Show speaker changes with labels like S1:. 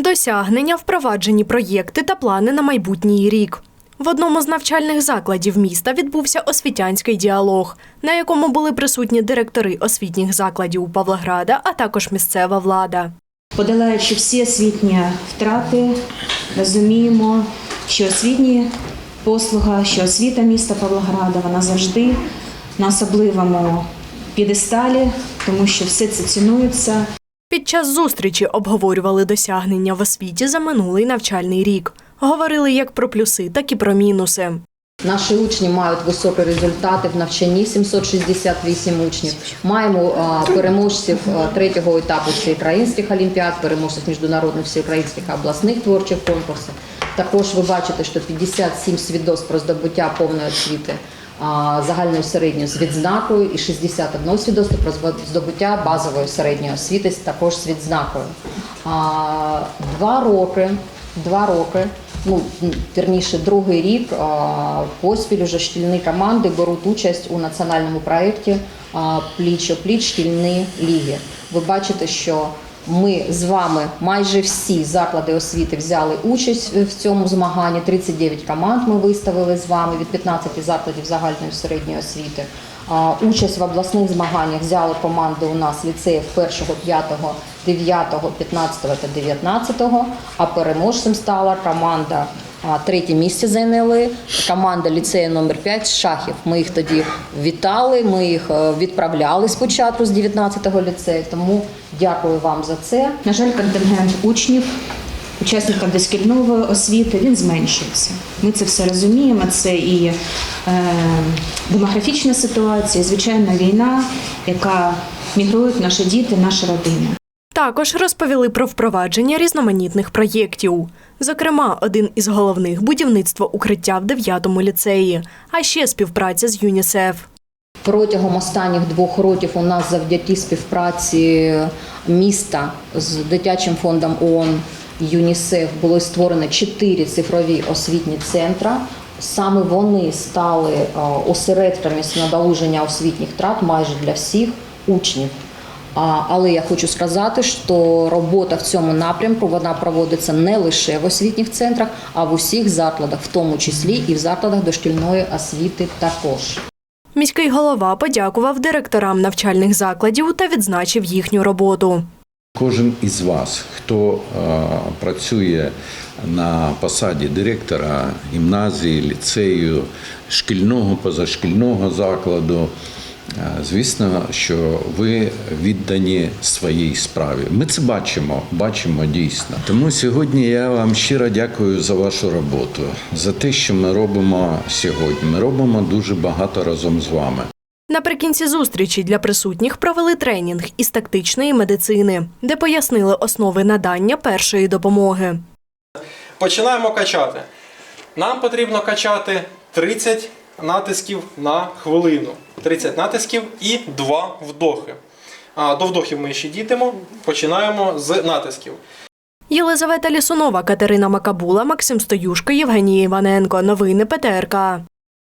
S1: Досягнення, впроваджені проєкти та плани на майбутній рік. В одному з навчальних закладів міста відбувся освітянський діалог, на якому були присутні директори освітніх закладів Павлограда, а також місцева влада.
S2: Подолаючи всі освітні втрати, розуміємо, що освітні послуга, що освіта міста Павлограда, вона завжди на особливому п'єдесталі, тому що все це цінується.
S1: Під час зустрічі обговорювали досягнення в освіті за минулий навчальний рік. Говорили як про плюси, так і про мінуси.
S3: Наші учні мають високі результати в навчанні 768 учнів. Маємо переможців третього етапу всеукраїнських олімпіад, переможців міжнародних всеукраїнських обласних творчих конкурсів. Також ви бачите, що 57 свідоцтв про здобуття повної освіти загальною середньою з відзнакою і 61 свідоцтво про здобуття базової середньої освіти також з відзнакою. Два роки, два роки ну вірніше, другий рік поспіль уже шкільні команди беруть участь у національному проєкті пліч пліч шкільні ліги. Ви бачите, що ми з вами майже всі заклади освіти взяли участь в цьому змаганні. 39 команд ми виставили з вами від 15 закладів загальної середньої освіти. Участь в обласних змаганнях взяли команди у нас ліцеїв 1, 5, 9, 15 та 19, а переможцем стала команда третє місце зайняли команда ліцею номер 5 з Шахів. Ми їх тоді вітали, ми їх е, відправляли спочатку з 19-го ліцею, тому дякую вам за це.
S2: На жаль, контингент учнів, учасників дошкільної освіти, він зменшується. Ми це все розуміємо. Це і е, демографічна ситуація, і, звичайно, війна, яка мігрують наші діти, наші родини.
S1: Також розповіли про впровадження різноманітних проєктів. Зокрема, один із головних будівництво укриття в 9-му ліцеї, а ще співпраця з ЮНІСЕФ.
S3: Протягом останніх двох років у нас завдяки співпраці міста з дитячим фондом ООН ЮНІСЕФ були створені чотири цифрові освітні центри. Саме вони стали е, осередками з освітніх трат майже для всіх учнів. А, Але я хочу сказати, що робота в цьому напрямку вона проводиться не лише в освітніх центрах, а в усіх закладах, в тому числі і в закладах дошкільної освіти також.
S1: Міський голова подякував директорам навчальних закладів та відзначив їхню роботу.
S4: Кожен із вас, хто е, працює на посаді директора гімназії, ліцею, шкільного, позашкільного закладу, звісно, що ви віддані своїй справі. Ми це бачимо, бачимо дійсно. Тому сьогодні я вам щиро дякую за вашу роботу, за те, що ми робимо сьогодні. Ми робимо дуже багато разом з вами.
S1: Наприкінці зустрічі для присутніх провели тренінг із тактичної медицини, де пояснили основи надання першої допомоги.
S5: Починаємо качати. Нам потрібно качати 30 натисків на хвилину. 30 натисків і 2 вдохи. До вдохів ми ще дійдемо. Починаємо з натисків.
S1: Єлизавета Лісунова, Катерина Макабула, Максим Стоюшко, Євгенія Іваненко. Новини ПТРК.